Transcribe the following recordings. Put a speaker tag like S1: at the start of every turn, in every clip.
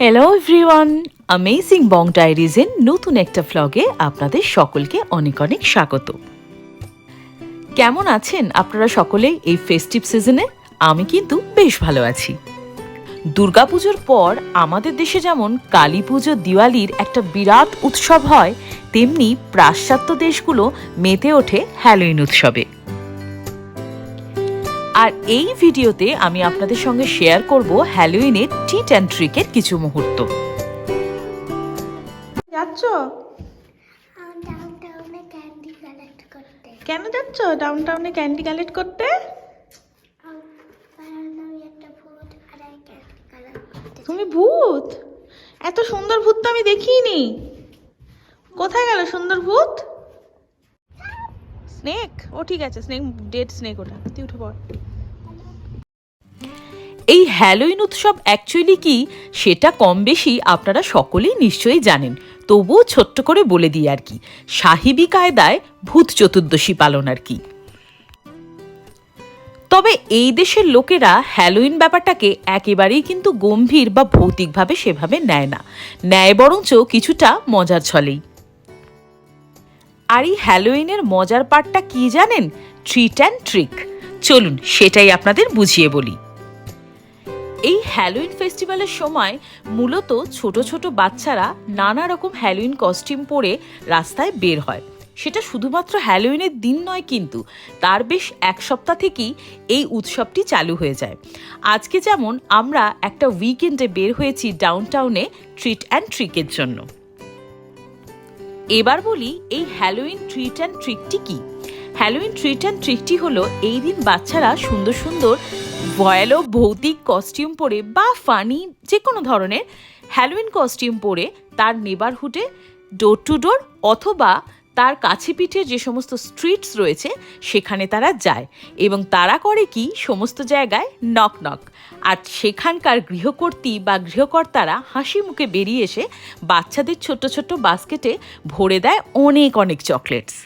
S1: Hello everyone amazing বং ডায়েরিজের নতুন একটা ফ্লগে আপনাদের সকলকে অনেক অনেক স্বাগত। কেমন আছেন আপনারা সকলেই এই ফেস্টিভ সিজনে আমি কিন্তু বেশ ভালো আছি। দুর্গাপুজোর পর আমাদের দেশে যেমন কালী পুজো, দিওয়ালির একটা বিরাট উৎসব হয়, তেমনি পাশ্চাত্য দেশগুলো মেতে ওঠে হ্যালোইন উৎসবে। আর এই ভিডিওতে আমি আপনাদের সঙ্গে শেয়ার করব হ্যালোইনের টিট অ্যান্ড ট্রিকের কিছু মুহূর্ত।
S2: যাচ্ছ?
S3: ডাউন টাউনে ক্যান্ডি কালেক্ট করতে।
S2: কেন যাচ্ছ ডাউন টাউনে ক্যান্ডি কালেক্ট করতে? তুমি ভূত? এত সুন্দর ভূত তো আমি দেখিনি। কোথায় গেল সুন্দর ভূত? স্নেক ও ঠিক আছে স্নেক ডেড স্নেক ওটা। তুই উঠে পড়।
S1: এই হ্যালোইন উৎসব অ্যাকচুয়ালি কি? সেটা কম বেশি আপনারা সকলেই নিশ্চয়ই জানেন। তবুও ছোট্ট করে বলে দিই আর কি, সাহিবি কায়দায় ভূত চতুর্দশী পালন আর কি। তবে এই দেশের লোকেরা হ্যালোইন ব্যাপারটাকে একেবারেই কিন্তু গম্ভীর বা ভৌতিকভাবে সেভাবে নেয় না। নেয় বরঞ্চ কিছুটা মজার ছলেই। আর এই হ্যালোইনের মজার পার্টটা কি জানেন? ট্রিট অ্যান্ড ট্রিক চলুন, সেটাই আপনাদের বুঝিয়ে বলি। এই হ্যালোইন ফেস্টিভ্যালের সময় মূলত ছোট ছোট বাচ্চারা নানা রকম হ্যালোইন কস্টিউম পরে রাস্তায় বের হয়। সেটা শুধুমাত্র হ্যালোইনের দিন নয় কিন্তু তার বেশ এক সপ্তাহ থেকেই এই উৎসবটি চালু হয়ে যায়। আজকে যেমন আমরা একটা উইকেন্ডে বের হয়েছি ডাউনটাউনে ট্রিট অ্যান্ড ট্রিকের জন্য। এবার বলি এই হ্যালোইন ট্রিট অ্যান্ড ট্রিকটি কি? হ্যালোইন ট্রিট অ্যান্ড ট্রিকটি হলো এই দিন বাচ্চারা সুন্দর সুন্দর ভয়ালো ভৌতিক কস্টিউম পরে বা ফানি যে কোনো ধরনের হ্যালোইন কস্টিউম পরে তার নেবারহুডে ডোর টু ডোর অথবা তার কাছে পিঠে যে সমস্ত স্ট্রিটস রয়েছে সেখানে তারা যায় এবং তারা করে কি সমস্ত জায়গায় নক নক আর সেখানকার গৃহকর্ত্রী বা গৃহকর্তারা হাসি মুখে বেরিয়ে এসে বাচ্চাদের ছোট ছোট বাস্কেটে ভরে দেয় অনেক অনেক চকলেটস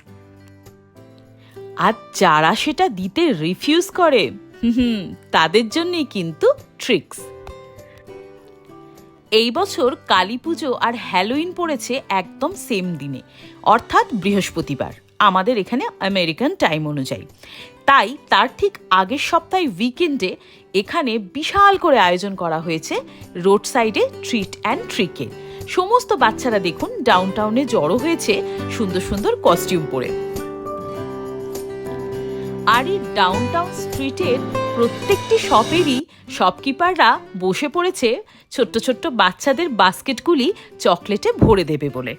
S1: আর যারা সেটা দিতে রিফিউজ করে হুম, তাদের জন্যই কিন্তু ট্রিক্স এই বছর কালী পুজো আর হ্যালোইন পড়েছে একদম সেম দিনে, অর্থাৎ বৃহস্পতিবার, আমাদের এখানে আমেরিকান টাইম অনুযায়ী। তাই তার ঠিক আগের সপ্তাহে উইকেন্ডে এখানে বিশাল করে আয়োজন করা হয়েছে রোড সাইডে ট্রিট অ্যান্ড ট্রিকে সমস্ত বাচ্চারা দেখুন ডাউনটাউনে জড়ো হয়েছে সুন্দর সুন্দর কস্টিউম পরে। আর এই ডাউনটাউন স্ট্রিটের প্রত্যেকটি শপেরই শপকিপাররা বসে পড়েছে ছোট্ট ছোট্ট বাচ্চাদের বাস্কেটগুলি চকলেটে ভরে দেবে বলে।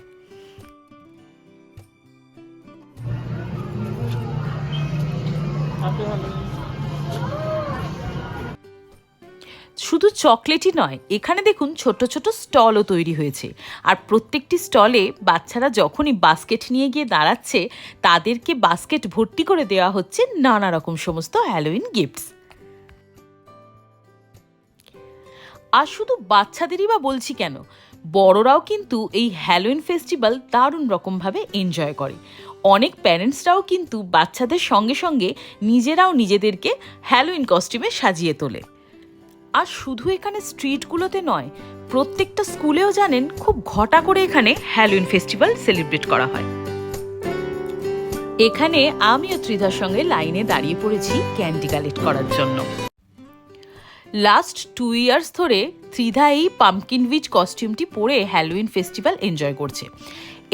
S1: শুধু চকলেটই নয়, এখানে দেখুন ছোট ছোট স্টলও তৈরি হয়েছে। আর প্রত্যেকটি স্টলে বাচ্চারা যখনই বাস্কেট নিয়ে গিয়ে দাঁড়াচ্ছে, তাদেরকে বাস্কেট ভর্তি করে দেওয়া হচ্ছে নানা রকম সমস্ত হ্যালোইন গিফটস আর শুধু বাচ্চাদেরই বা বলছি কেন, বড়রাও কিন্তু এই হ্যালোইন ফেস্টিভ্যাল দারুণ রকমভাবে এনজয় করে। অনেক প্যারেন্টসরাও কিন্তু বাচ্চাদের সঙ্গে সঙ্গে নিজেরাও নিজেদেরকে হ্যালোইন কস্টিউমে সাজিয়ে তোলে। আর শুধু এখানে স্ট্রিটগুলোতে নয়, প্রত্যেকটা স্কুলেও জানেন খুব ঘটা করে এখানে হ্যালোইন ফেস্টিভ্যাল সেলিব্রেট করা হয়। এখানে আমিও ত্রিধার সঙ্গে লাইনে দাঁড়িয়ে পড়েছি ক্যান্ডি কালেক্ট করার জন্য। লাস্ট টু ইয়ার্স ধরে ত্রিধা এই পাম্পকিন উইচ কস্টিউমটি পরে হ্যালোইন ফেস্টিভ্যাল এনজয় করছে।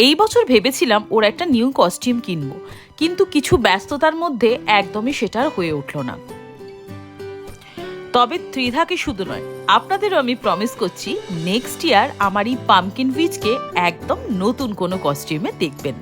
S1: এই বছর ভেবেছিলাম ওর একটা নিউ কস্টিউম কিনবো, কিন্তু কিছু ব্যস্ততার মধ্যে একদমই সেটার হয়ে উঠল না। তবে ত্রিধাকে শুধু নয়, আপনাদেরও আমি প্রমিস করছি নেক্সট ইয়ার আমার এই পামকিন বীজকে একদম নতুন কোনো কস্টিউমে দেখবেন।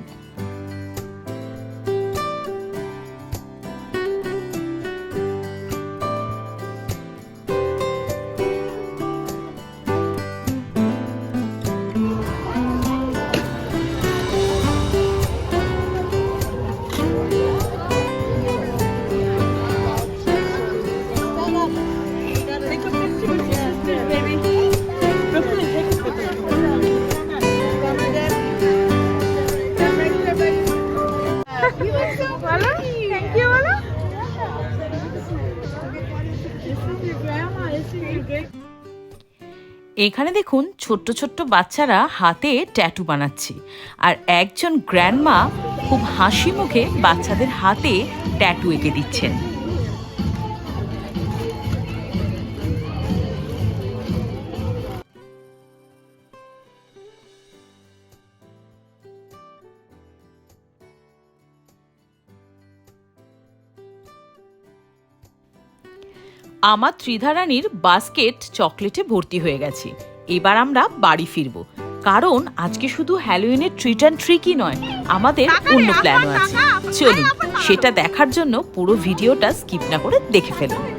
S1: এখানে দেখুন ছোট্ট ছোট্ট বাচ্চারা হাতে ট্যাটু বানাচ্ছে। আর একজন গ্র্যান্ডমা খুব হাসি মুখে বাচ্চাদের হাতে ট্যাটু এঁকে দিচ্ছেন। আমার ত্রিধারানীর বাস্কেট চকলেটে ভর্তি হয়ে গেছে। এবার আমরা বাড়ি ফিরব। কারণ আজকে শুধু হ্যালোইনের ট্রিট অ্যান্ড ট্রিকই নয় আমাদের অন্য প্ল্যানও আছে। চলুন সেটা দেখার জন্য পুরো ভিডিওটা স্কিপ না করে দেখে ফেলুন।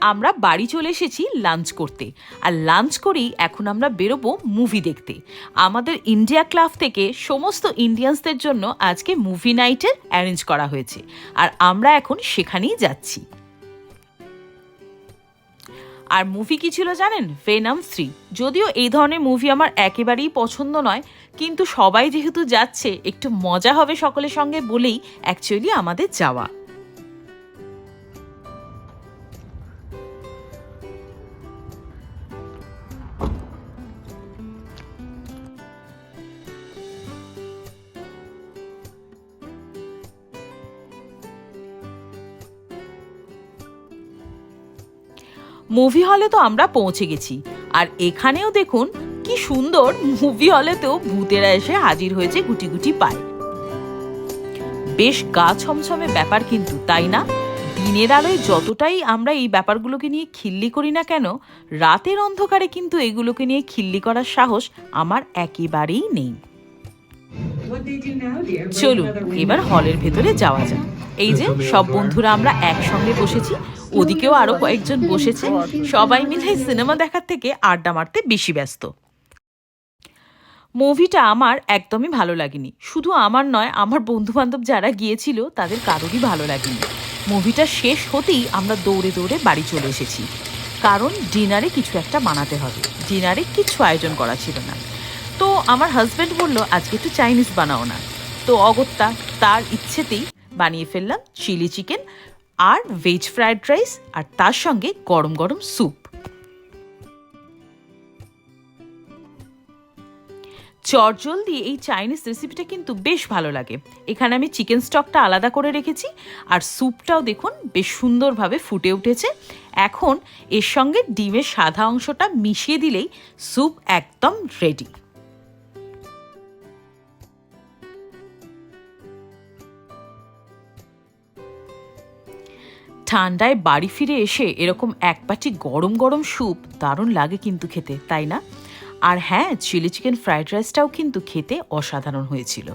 S1: আমরা বাড়ি চলে এসেছি লাঞ্চ করতে। আর লাঞ্চ করেই এখন আমরা বেরোবো মুভি দেখতে। আমাদের ইন্ডিয়া ক্লাব থেকে সমস্ত ইন্ডিয়ানসদের জন্য আজকে মুভি নাইটের অ্যারেঞ্জ করা হয়েছে। আর আমরা এখন সেখানেই যাচ্ছি। আর মুভি কি ছিল জানেন? ভেনাম থ্রি যদিও এই ধরনের মুভি আমার একেবারেই পছন্দ নয়, কিন্তু সবাই যেহেতু যাচ্ছে, একটু মজা হবে সকলের সঙ্গে বলেই অ্যাকচুয়ালি আমাদের যাওয়া। মুভি হলে তো আমরা পৌঁছে গেছি। আর এখানেও দেখুন, কি সুন্দর মুভি হলেতেও ভূতেরা এসে হাজির হয়েছে গুটি গুটি পায়। বেশ গা ছমছমে ব্যাপার কিন্তু, তাই না? দিনের আলোয় যতটাই আমরা এই ব্যাপারগুলোকে নিয়ে খিল্লি করি না কেন, রাতের অন্ধকারে কিন্তু এগুলোকে নিয়ে খিল্লি করার সাহস আমার একেবারেই নেই। চলুন, এবার হলের ভেতরে যাওয়া যাক। এই যে, সব বন্ধুরা আমরা একসঙ্গে বসেছি। ওদিকেও আরও কয়েকজন বসেছে। সবাই মিলে সিনেমা দেখার থেকে আড্ডা মারতে বেশি ব্যস্ত। মুভিটা আমার একদমই ভালো লাগেনি। শুধু আমার নয়, আমার বন্ধু বান্ধব যারা গিয়েছিল, তাদের কারোরই ভালো লাগেনি। মুভিটা শেষ হতেই আমরা দৌড়ে দৌড়ে বাড়ি চলে এসেছি। কারণ ডিনারে কিছু একটা বানাতে হবে। ডিনারে কিছু আয়োজন করা ছিল না। তো আমার হাজব্যান্ড বলল, আজকে একটু চাইনিজ বানাও না। তো অগত্যা তার ইচ্ছেতেই বানিয়ে ফেললাম চিলি চিকেন আর ভেজ ফ্রাইড রাইস আর তার সঙ্গে গরম গরম স্যুপ চটজলদি এই চাইনিজ রেসিপিটা কিন্তু বেশ ভালো লাগে। এখানে আমি চিকেন স্টকটা আলাদা করে রেখেছি আর স্যুপটাও দেখুন বেশ সুন্দরভাবে ফুটে উঠেছে। এখন এর সঙ্গে ডিমের সাদা অংশটা মিশিয়ে দিলেই স্যুপ একদম রেডি ঠান্ডায় বাড়ি ফিরে এসে এরকম এক বাটি গরম গরম স্যুপ দারুণ লাগে কিন্তু খেতে, তাই না? আর হ্যাঁ চিলি চিকেন ফ্রাইড রাইসটাও কিন্তু খেতে অসাধারণ হয়েছিল।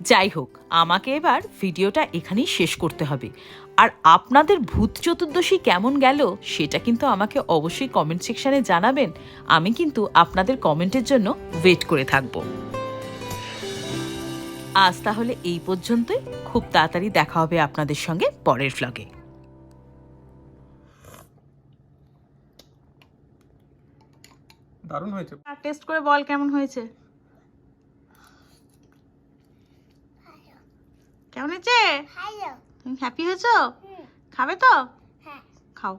S1: যাই হোক, আমাকে এবার ভিডিওটা এখানেই শেষ করতে হবে। আর আপনাদের ভূত চতুর্দশী কেমন গেল, সেটা কিন্তু আমাকে অবশ্যই কমেন্ট সেকশানে জানাবেন। আমি কিন্তু আপনাদের কমেন্টের জন্য ওয়েট করে থাকব। আজ তাহলে এই পর্যন্তই। খুব তাড়াতাড়ি দেখা হবে আপনাদের সঙ্গে পরের ভ্লগে
S4: দারুণ হয়েছে।
S2: আর টেস্ট করে বল কেমন হয়েছে? কেমন হয়েছে? হ্যাপি হয়েছো? খাবে তো?
S3: হ্যাঁ।
S2: খাও।